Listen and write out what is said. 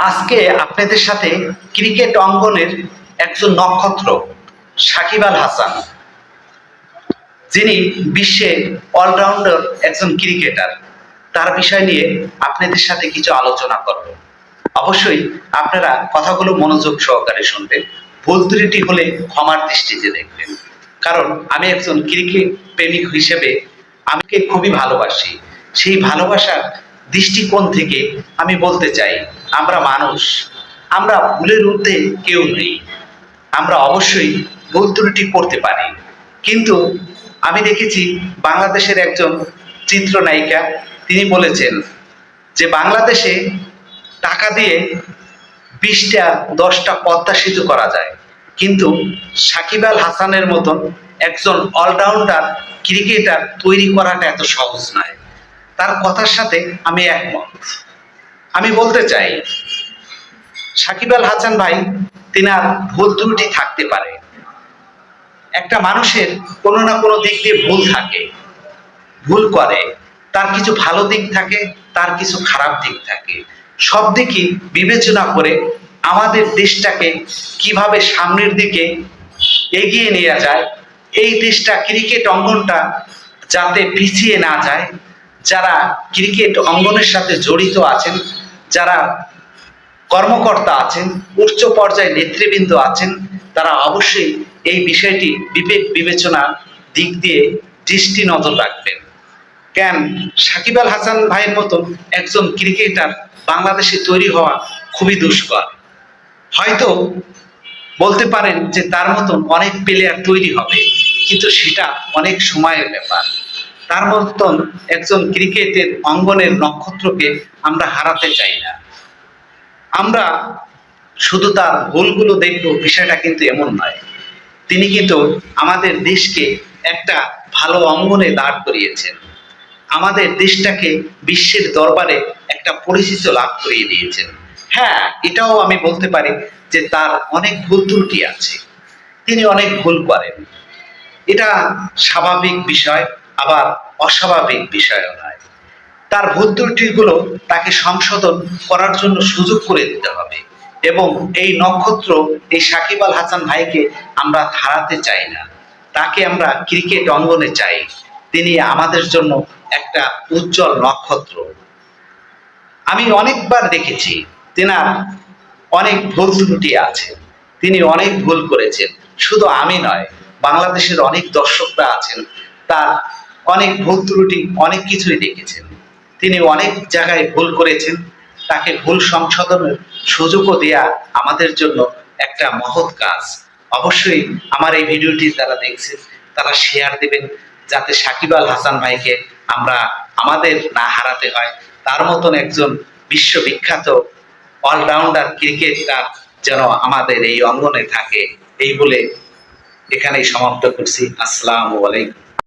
আজকে আপনাদের সাথে ক্রিকেট অঙ্গনের একজন নক্ষত্র, সাকিব আল হাসান। যিনি বিশ্বে অলরাউন্ডার একজন ক্রিকেটার। তার বিষয় নিয়ে আপনাদের সাথে কিছু আলোচনা করব। অবশ্যই আপনারা কথাগুলো মনোযোগ সহকারে শুনবেন। ভুল ত্রুটি হলে ক্ষমার দৃষ্টিতে দেখবেন। কারণ আমি একজন ক্রিকেট প্রেমিক হিসেবে আমাকে খুবই ভালোবাসি। সেই ভালোবাসার দৃষ্টিকোণ থেকে আমি বলতে চাই আমরা মানুষ, আমরা ভুলের ঊর্ধ্বে কেউ নেই। আমরা অবশ্যই ভুল ত্রুটি করতে পারি। কিন্তু আমি দেখেছি বাংলাদেশের একজন চিত্রনায়িকা, তিনি বলেছেন যে বাংলাদেশে টাকা দিয়ে বিশটা, দশটা পদ্মা সেতু করা যায়। কিন্তু সাকিব আল হাসানের মতন একজন অলরাউন্ডার, ক্রিকেটার তৈরি করাটা এত সহজ নয়। তার কথার সাথে আমি একমত। আমি বলতে চাই, সাকিব আল হাসান ভাই, তিনার ভুল ত্রুটি থাকতে পারে। একটা মানুষের কোনো না কোনো দিক দিয়ে ভুল থাকে, ভুল করে, তার কিছু ভালো দিক থাকে, তার কিছু খারাপ দিক থাকে। সব দিকই বিবেচনা করে আমাদের দেশটাকে কীভাবে সামনের দিকে এগিয়ে নেওয়া যায়, এই দেশটা ক্রিকেট অঙ্গনটা যাতে পিছিয়ে না যায়, যারা ক্রিকেট অঙ্গনের সাথে জড়িত আছেন যারা কর্মকর্তা আছেন, উচ্চ পর্যায়ে নেতৃবৃন্দ আছেন, তারা অবশ্যই এই বিষয়টি বিবেক বিবেচনা দিক দিয়ে দৃষ্টি নজর রাখবেন। কেন? সাকিব আল হাসান ভাইয়ের মতন একজন ক্রিকেটার বাংলাদেশে তৈরি হওয়া খুবই দুষ্কর। হয়তো বলতে পারেন যে তার মতন অনেক প্লেয়ার তৈরি হবে, কিন্তু সেটা অনেক সময়ের ব্যাপার। তার মতন একজন ক্রিকেটের অঙ্গনের নক্ষত্রকে আমরা হারাতে চাই না। আমরা শুধু তার ভুলগুলো দেখব, বিষয়টা কিন্তু এমন নয়। তিনি কিন্তু আমাদের দেশকে একটা ভালো অঙ্গনে দাঁড় করিয়েছেন। আমাদের দেশটাকে বিশ্বের দরবারে একটা পরিচিত লাভ করিয়ে দিয়েছেন। হ্যাঁ এটাও আমি বলতে পারি যে তার অনেক ভুল ত্রুটি আছে। তিনি অনেক ভুল করেন। এটা স্বাভাবিক বিষয়। আবার অস্বাভাবিক বিষয়ও নয়। তার ভুল ত্রুটিগুলো তাকে সংশোধন করার জন্য সুযোগ করে দিতে হবে এবং এই নক্ষত্র, এই সাকিব আল হাসান ভাইকে আমরা হারাতে চাই না। তাকে আমরা ক্রিকেট অঙ্গনে চাই। তিনি আমাদের জন্য একটা উজ্জ্বল নক্ষত্র। আমি অনেকবার দেখেছি, তেনার অনেক ভুল ত্রুটি আছে। তিনি অনেক ভুল করেছেন। শুধু আমি নয়, বাংলাদেশের অনেক দর্শকরা আছেন। তার অনেক ভুল ত্রুটি, অনেক কিছুই দেখেছেন তিনি অনেক জায়গায় ভুল করেছেন। তাকে ভুল সংশোধনের সুযোগও দেয়া আমাদের জন্য একটা মহৎ কাজ। অবশ্যই আমার এই ভিডিওটি যারা দেখছেন, তারা শেয়ার দেবেন, যাতে সাকিব আল হাসান ভাইকে আমরা আমাদের না হারাতে হয়। তার মতন একজন বিশ্ববিখ্যাত অলরাউন্ডার ক্রিকেটার যেন আমাদের এই অঙ্গনে থাকে। এই বলে এখানেই সমাপ্ত করছি। আসসালামু আলাইকুম।